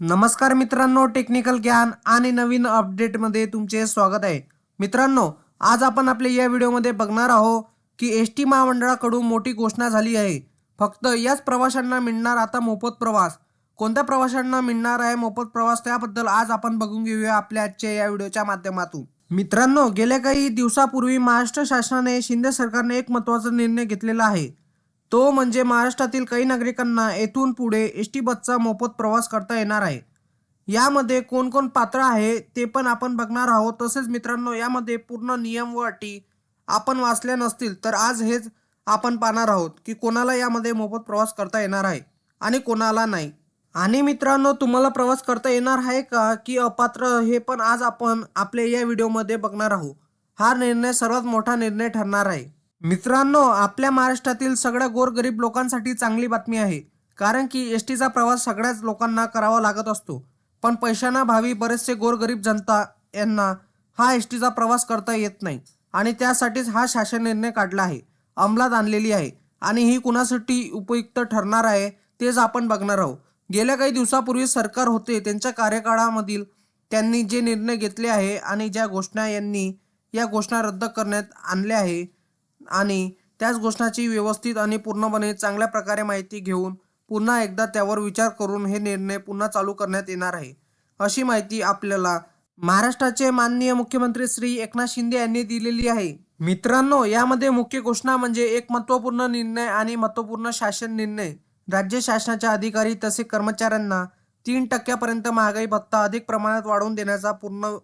नमस्कार मित्रांनो टेक्निकल ज्ञान आणि नवीन अपडेटमध्ये तुमचे स्वागत आहे. मित्रांनो आज आपण आपल्या या व्हिडिओमध्ये बघणार आहोत की एस टी महामंडळाकडून मोठी घोषणा झाली आहे. फक्त याच प्रवाशांना मिळणार आता मोफत प्रवास. कोणत्या प्रवाशांना मिळणार आहे मोफत प्रवास त्याबद्दल आज आपण बघून घेऊया आपल्या आजच्या या व्हिडिओच्या माध्यमातून. मित्रांनो गेल्या काही दिवसापूर्वी महाराष्ट्र शासनाने शिंदे सरकारने एक महत्त्वाचा निर्णय घेतलेला आहे. तो म्हणजे महाराष्ट्रातील काही नागरिकांना येथून पुढे एस टी बसचा मोफत प्रवास करता येणार आहे. यामध्ये कोण कोण पात्र आहे ते पण आपण बघणार आहोत. तसेच मित्रांनो यामध्ये पूर्ण नियम व अटी आपण वाचल्या नसतील तर आज हेच आपण पाहणार आहोत की कोणाला यामध्ये मोफत प्रवास करता येणार आहे आणि कोणाला नाही. आणि मित्रांनो तुम्हाला प्रवास करता येणार आहे का की अपात्र हे पण आज आपण आपल्या या व्हिडिओमध्ये बघणार आहोत. हा निर्णय सर्वात मोठा निर्णय ठरणार आहे. मित्रांनो आपल्या महाराष्ट्रातील सगळ्या गोरगरीब लोकांसाठी चांगली बातमी आहे. कारण की एस टीचा प्रवास सगळ्याच लोकांना करावा लागत असतो. पण पैशांना भावी बरेचसे गोरगरीब जनता यांना हा एस टीचा प्रवास करता येत नाही. आणि त्यासाठीच हा शासन निर्णय काढला आहे. अंमलात आणलेली आहे. आणि ही कुणासाठी उपयुक्त ठरणार आहे तेच आपण बघणार आहोत. गेल्या काही दिवसापूर्वी सरकार होते त्यांच्या कार्यकाळामधील त्यांनी जे निर्णय घेतले आहे आणि ज्या घोषणा यांनी या घोषणा रद्द करण्यात आणल्या आहे आणि त्याच घोषणाची व्यवस्थित आणि पूर्णपणे चांगल्या प्रकारे माहिती घेऊन पुन्हा एकदा त्यावर विचार करून हे निर्णय पुन्हा चालू करण्यात येणार आहे. अशी माहिती आपल्याला महाराष्ट्राचे माननीय मुख्यमंत्री श्री एकनाथ शिंदे यांनी दिलेली आहे. मित्रांनो यामध्ये मुख्य घोषणा म्हणजे एक महत्त्वपूर्ण निर्णय आणि महत्त्वपूर्ण शासन निर्णय. राज्य शासनाच्या अधिकारी तसे कर्मचाऱ्यांना तीन टक्क्यापर्यंत महागाई भत्ता अधिक प्रमाणात वाढवून देण्याचा पूर्ण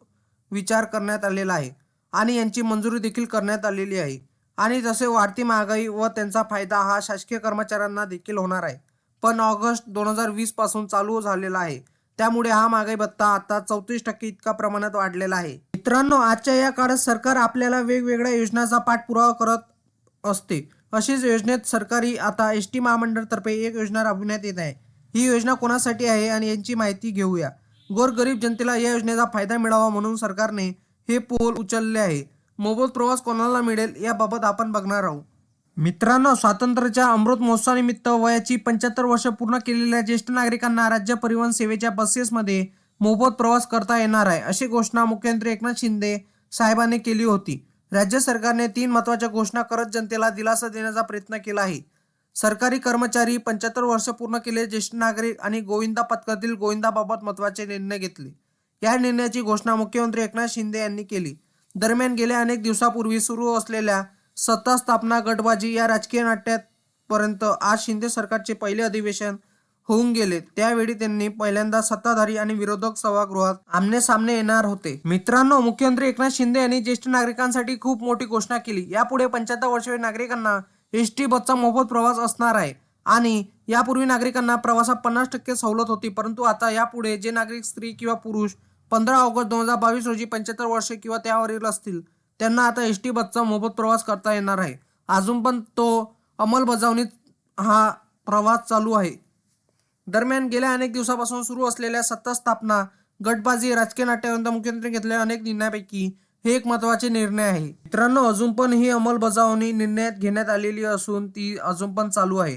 विचार करण्यात आलेला आहे आणि यांची मंजुरी देखील करण्यात आलेली आहे. आणि जसे वाढती महागाई व त्यांचा फायदा हा शासकीय कर्मचाऱ्यांना देखील होणार आहे. पण ऑगस्ट दोन हजार वीसपासून चालू झालेला आहे. त्यामुळे हा महागाई भत्ता आता चौतीस टक्के इतका प्रमाणात वाढलेला आहे. मित्रांनो आजच्या या काळात सरकार आपल्याला वेगवेगळ्या योजनांचा पाठपुरावा करत असते. अशीच योजनेत सरकारी आता एस टी महामंडळतर्फे एक योजना राबविण्यात येत आहे. ही योजना कोणासाठी आहे आणि यांची माहिती घेऊया. गोरगरीब जनतेला या योजनेचा फायदा मिळावा म्हणून सरकारने हे पोल उचलले आहे. मोबत प्रवास कोणाला मिळेल याबाबत आपण बघणार आहोत. मित्रांनो स्वातंत्र्याच्या अमृत महोत्सवानिमित्त वयाची पंच्याहत्तर वर्ष पूर्ण केलेल्या ज्येष्ठ नागरिकांना राज्य परिवहन सेवेच्या बसेसमध्ये मोफत प्रवास करता येणार आहे अशी घोषणा मुख्यमंत्री एकनाथ शिंदे साहेबांनी केली होती. राज्य सरकारने तीन महत्त्वाच्या घोषणा करत जनतेला दिलासा देण्याचा प्रयत्न केला आहे. सरकारी कर्मचारी पंच्याहत्तर वर्ष पूर्ण केलेले ज्येष्ठ नागरिक आणि गोविंदा पथकातील गोविंदाबाबत महत्त्वाचे निर्णय घेतले. या निर्णयाची घोषणा मुख्यमंत्री एकनाथ शिंदे यांनी केली. दरम्यान गेल्या अनेक दिवसापूर्वी सुरू असलेल्या सत्ता स्थापना गटबाजी या राजकीय नाट्यात पर्यंत आज शिंदे सरकारचे पहिले अधिवेशन होऊन गेले. त्यावेळी त्यांनी पहिल्यांदा सत्ताधारी आणि विरोधक सभागृहात आमने सामने येणार होते. मित्रांनो मुख्यमंत्री एकनाथ शिंदे यांनी ज्येष्ठ नागरिकांसाठी खूप मोठी घोषणा केली. यापुढे पंच्याहत्तर वर्षीय नागरिकांना एस टी बसचा मोफत प्रवास असणार आहे आणि यापूर्वी नागरिकांना प्रवासात पन्नास टक्के सवलत होती. परंतु आता यापुढे जे नागरिक स्त्री किंवा पुरुष पंधरा ऑगस्ट दोन हजार बावीस रोजी पंच्याहत्तर वर्षे किंवा त्यावरील असतील त्यांना आता एस टी बसचा मोफत प्रवास करता येणार आहे. अजून पण तो अंमलबजावणीत हा प्रवास चालू आहे. दरम्यान गेल्या अनेक दिवसापासून सुरू असलेल्या सत्ता स्थापना गटबाजी राजकीय नाट्यानंतर मुख्यमंत्री घेतलेल्या अनेक निर्णयापैकी हे एक महत्त्वाचे निर्णय आहे. मित्रांनो अजून पण ही अंमलबजावणी निर्णयात घेण्यात आलेली असून ती अजून पण चालू आहे.